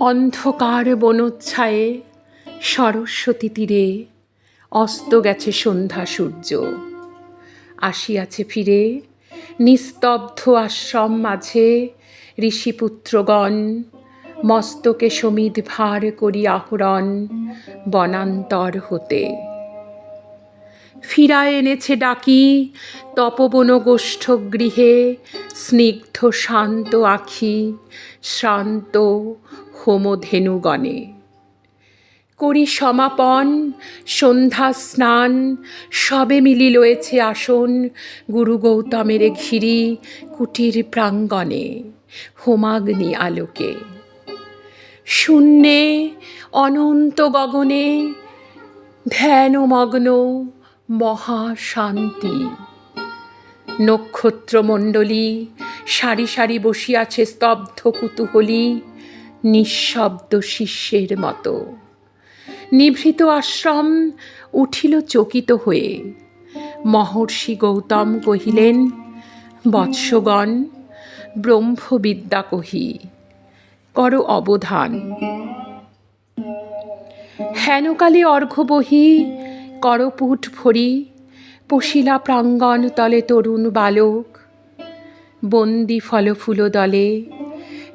অন্ধকার বনোচ্ছায়ে সরস্বতী তীরে অস্ত গেছে সন্ধ্যা সূর্য। আসিয়াছে ফিরে নিস্তব্ধ আশ্রম মাঝে ঋষিপুত্রগণ, মস্তকে সমিধ ভার করি আহরণ বনান্তর হতে। ফিরায় এনেছে ডাকি তপবন গোষ্ঠ গৃহে স্নিগ্ধ শান্ত আখি, শ্রান্ত হোমধেনুগণে। করি সমাপন, সন্ধ্যা স্নান, সবে মিলি লয়েছে আসন, গুরু গৌতমের ঘিরি কুটির প্রাঙ্গণে, হোমাগ্নি আলোকে। শূন্যে, অনন্ত গগনে, ধ্যানমগ্ন মহাশান্তি। নক্ষত্রমণ্ডলী সারি সারি বসিয়াছে স্তব্ধ কুতূহলী নিঃশব্দ শিষ্যের মতো। নিভৃত আশ্রম উঠিল চকিত হয়ে। মহর্ষি গৌতম কহিলেন, বৎসগণ, ব্রহ্মবিদ্যা কহি, কর অবধান। হেনকালে অর্ঘ্য বহি করপুট ভরি, পশিলা প্রাঙ্গণ তলে তরুণ বালক। বন্দি ফলফুল দলে,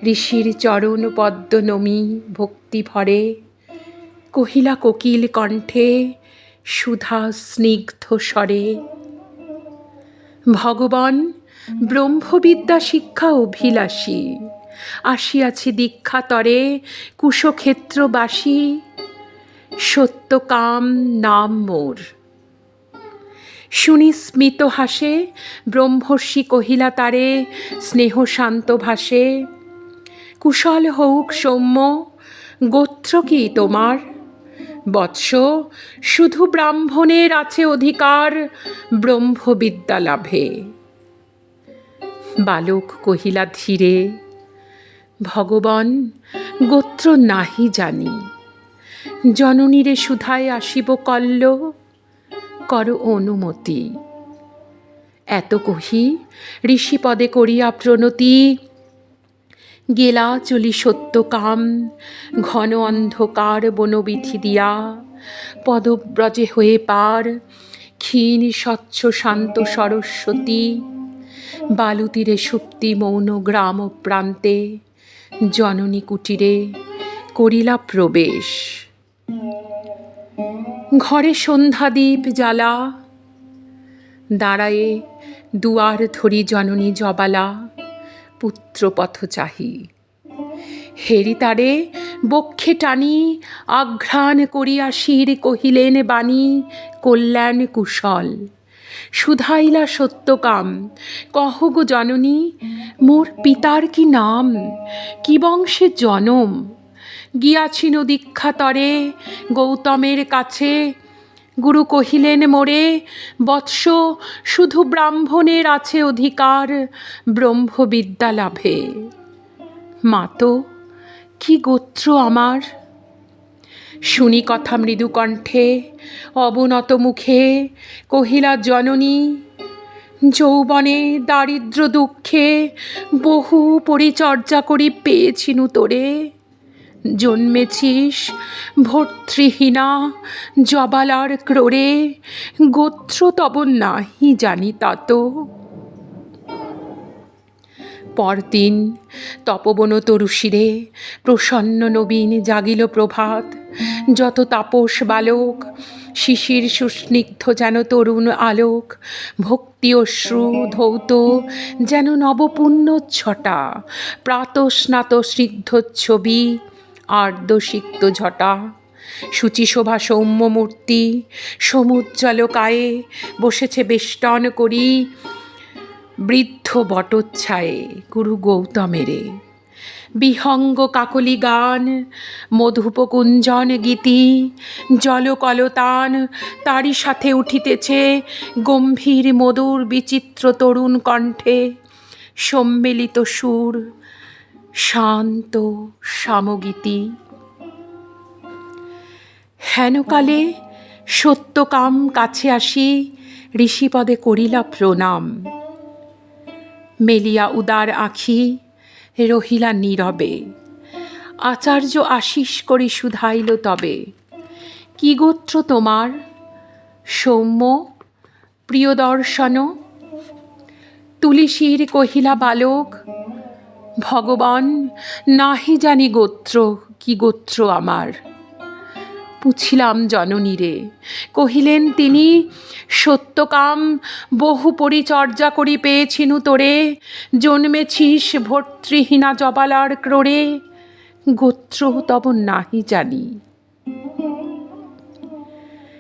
ঋষির চরণ পদ্ম নমি ভক্তি ভরে, কহিলা কোকিল কণ্ঠে সুধা স্নিগ্ধ স্বরে। ভগবান, ব্রহ্মবিদ্যা শিক্ষা অভিলাষী, আসিয়াছি দীক্ষাতরে কুশক্ষেত্রবাসী সত্যকাম নাম মোর। শুনি স্মিত হাসে, ব্রহ্মর্ষি কহিলা তারে, স্নেহ শান্ত ভাসে। কুশল হউক সৌম্য, গোত্র কি তোমার? বৎস, শুধু ব্রাহ্মণের আছে অধিকার, ব্রহ্মবিদ্যা লাভে। বালক কহিলা ধীরে, ভগবান, গোত্র নাহি জানি। জননীরে সুধায় আসিব কল্ল, কর অনুমতি। এত কহি ঋষিপদে করিয়া প্রণতি। গেলা চলি সত্য কাম, ঘন অন্ধকার বনবিধি দিয়া। পদব্রজে হয়ে পার, ক্ষীণ, স্বচ্ছ, শান্ত সরস্বতী। বালুতীরে সুপ্তি, মৌন গ্রাম প্রান্তে, জননী কুটিরে করিলা প্রবেশ। ঘরে সন্ধ্যাদীপ জ্বালা। দাঁড়ায়ে দুয়ার ধরি জননী জবালা পুত্রপথ চাহি। হেরি তারে বক্ষে টানি, আঘ্রাণ করিয়া শির কহিলেন বাণী, কল্যাণ কুশল। সুধাইলা সত্যকাম, কহ গো জননী, মোর পিতার কি নাম? কি বংশে জনম? গিয়াছিল দীক্ষাতরে গৌতমের কাছে। গুরু কহিলেন, মোরে, বৎস, শুধু ব্রাহ্মণের আছে অধিকার, ব্রহ্মবিদ্যা লাভে। মাতো কি গোত্র আমার? শুনি কথা মৃদুকণ্ঠে অবনত মুখে, কহিলা, জননী, যৌবনে দারিদ্র দুঃখে বহু পরিচর্যা করি পেয়েছিনু তোরে। জন্মেছিস, ভর্তৃহীনা, জবালার ক্রোড়ে, গোত্র তব নাহি জানি তাত পরদিন তপবন তরুশিরে প্রসন্ন নবীন জাগিল প্রভাত, যত তাপস বালক, শিশির সুস্নিগ্ধ যেন তরুণ আলোক, ভক্তি অশ্রু ধৌত যেন নবপুণ্য ছটা প্রাতস্নাত স্নিগ্ধ ছবি আর্দ্যসিক্ত ঝটা শুচিশোভা সৌম্য মূর্তি সমুজ্জ্বল কায়ে বসেছে বেষ্টন করি বৃদ্ধ বটোচ্ছায়ে গুরু গৌতমেরে। বিহঙ্গ কাকলি গান, মধুপকুঞ্জন গীতি, জলকলতান, তারই সাথে উঠিতেছে গম্ভীর মধুর বিচিত্র তরুণ কণ্ঠে সম্মিলিত সুর। শান্ত সামগীতি। হেনকালে সত্যকাম কাছে আসি, ঋষিপদে করিলা প্রণাম। মেলিয়া উদার আখি রহিলা নীরবে। আচার্য আশিস করি শুধাইল তবে। কি গোত্র তোমার? সৌম্য, প্রিয়দর্শন? তুলিসীর কহিলা বালক ভগবান, নাহি জানি গোত্র, কি গোত্র আমার? পুছিলাম জননীরে কহিলেন, তিনি সত্যকাম বহু পরিচর্যা করি পেয়েছিনু তোরে, জন্মেছিস ভর্তৃহীনা জবালার ক্রোড়ে। গোত্র তব নাহি জানি।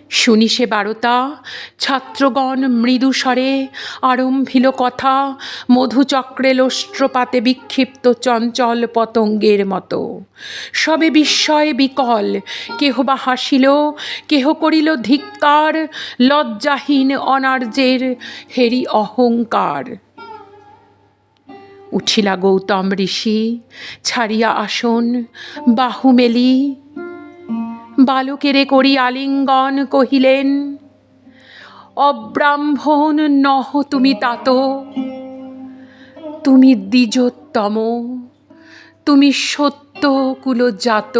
শুনি সে বারতা, ছাত্রগণ মৃদুস্বরে আরম্ভিল কথা, মধুচক্রে লোষ্ট্রপাতে বিক্ষিপ্ত চঞ্চল পতঙ্গের মতো। সবে বিস্ময়ে বিকল, কেহ বা হাসিল, কেহ করিল ধিক্কার, লজ্জাহীন অনার্যের হেরি অহংকার। উঠিলা গৌতম ঋষি, ছাড়িয়া আসন বাহু মেলি বালকেরে করি আলিঙ্গন কহিলেন অব্রাহ্মণ নহ তুমি তাত তুমি দ্বিজোত্তম তুমি সত্য কুলজাত